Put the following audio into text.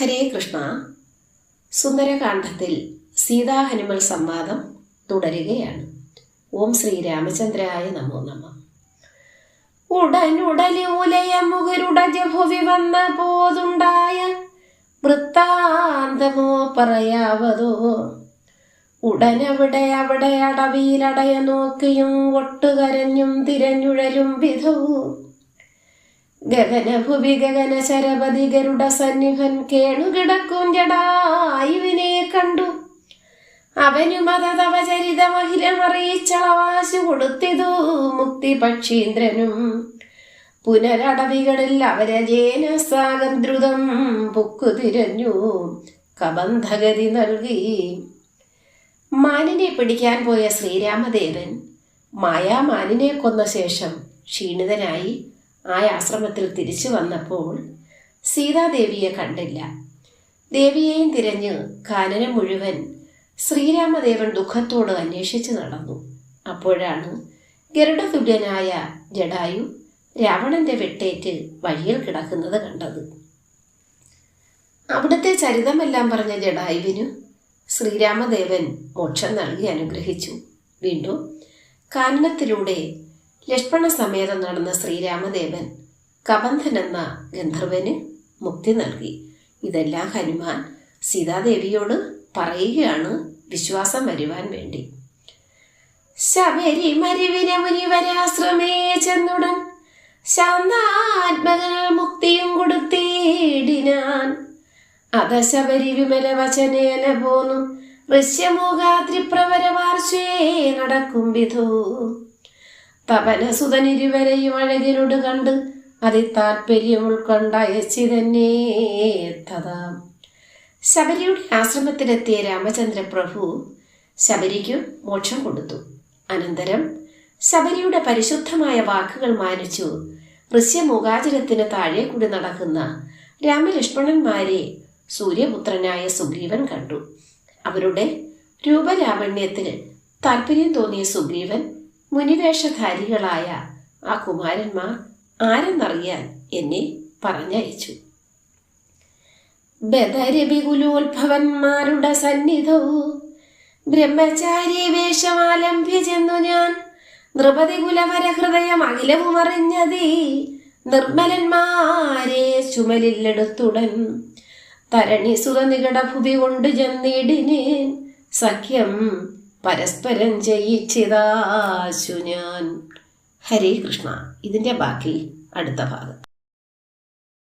ഹരേ കൃഷ്ണ. സുന്ദരകാന്ഡത്തിൽ സീതാഹനുമൽ സംവാദം തുടരുകയാണ്. ഓം ശ്രീ രാമചന്ദ്രായ നമോ നമ. ഉടനുടലി ഉലയമുകരുടജഭുവി വന്ന പോതുണ്ടായ വൃത്താന്തമോ പറയാവതോ. ഉടനവിടെ അവിടെ അടവിയിലടയ നോക്കിയും ഒട്ടുകരഞ്ഞും തിരഞ്ഞുഴലും വിധവും ഗഗനഭുവി ഗഗന ശരപതി ഗരുഡ സന്നിഹൻ കേണുകിടക്കും ജടായുവിനെ കണ്ടു. അവനു മതതവ ചരിത മഹിലമറിയിച്ചളവാശു കൊടുത്തിതു മുക്തി പക്ഷീന്ദ്രനും പുനരടവികളിൽ അവരജേന സാഗം ദ്രുതം പൊക്കു തിരഞ്ഞു കബന്ധഗതി നൽകി. മാനിനെ പിടിക്കാൻ പോയ ശ്രീരാമദേവൻ മായാമാനിനെ കൊന്ന ശേഷം ക്ഷീണിതനായി ആ ആശ്രമത്തിൽ തിരിച്ചു വന്നപ്പോൾ സീതാദേവിയെ കണ്ടില്ല. ദേവിയെയും തിരഞ്ഞ് കാനനം മുഴുവൻ ശ്രീരാമദേവൻ ദുഃഖത്തോട് അന്വേഷിച്ചു നടന്നു. അപ്പോഴാണ് ഗരുഡതുല്യനായ ജഡായു രാവണന്റെ വെട്ടേറ്റ് വഴിയിൽ കിടക്കുന്നത് കണ്ടത്. അവിടുത്തെ ചരിതമെല്ലാം പറഞ്ഞ ജഡായുവിനു ശ്രീരാമദേവൻ മോക്ഷം നൽകി അനുഗ്രഹിച്ചു. വീണ്ടും കാനനത്തിലൂടെ ലക്ഷ്മണ സമേതം നടന്ന ശ്രീരാമദേവൻ കബന്ധൻ എന്ന ഗന്ധർവന് മുക്തി നൽകി. ഇതെല്ലാം ഹനുമാൻ സീതാദേവിയോട് പറയുകയാണ് വിശ്വാസം വരുവാൻ വേണ്ടി. ശബരി മരുവിന മുനിവരാശ്രമേ ചെന്നുടൻ. ശാന്താത്മകന മുക്തിയും കൊടുത്തേടിനാൻ. അത ശബരി വിമല വചനേന പോന്നു. ഋഷ്യമൂഹാത്രിപ്രവര പാർശ്വേ നടക്കും വിധോ. തപനസുതനിരുവരെയും അഴകിനോട് കണ്ട് അതിതാൽപര്യം ഉൾക്കൊണ്ടയച്ചി തന്നെ തഥാ. ശബരിയുടെ ആശ്രമത്തിലെത്തിയ രാമചന്ദ്രപ്രഭു ശബരിക്കു മോക്ഷം കൊടുത്തു. അനന്തരം ശബരിയുടെ പരിശുദ്ധമായ വാക്കുകൾ മാനിച്ചു ഋഷ്യമുഖാചരത്തിന് താഴെ കൂടി നടക്കുന്ന രാമലക്ഷ്മണന്മാരെ സൂര്യപുത്രനായ സുഗ്രീവൻ കണ്ടു. അവരുടെ രൂപലാവണ്യത്തിന് താല്പര്യം തോന്നിയ സുഗ്രീവൻ മുനിവേഷധാരികളായ ആ കുമാരന്മാർ ആരെന്നറിയാൻ എന്നെ പറഞ്ഞയച്ചു. ബദരബികുലോത്ഭവന്മാരുടെ സന്നിധവും ബ്രഹ്മചാരി വേഷമാലംബ്യ ചെന്നു ഞാൻ നൃപതി കുലവര ഹൃദയം അഖിലവും നിർമ്മലന്മാരെ ചുമലില്ലെടുത്തുടൻ തരണി സുതനികട ഭുവി കൊണ്ട് ചെന്നിടിനേൻ സഖ്യം പരസ്പരം ജയിച്ചിതാശു ഞാൻ. ഹരേ കൃഷ്ണ. ഇതിന്റെ ബാക്കി അടുത്ത ഭാഗം.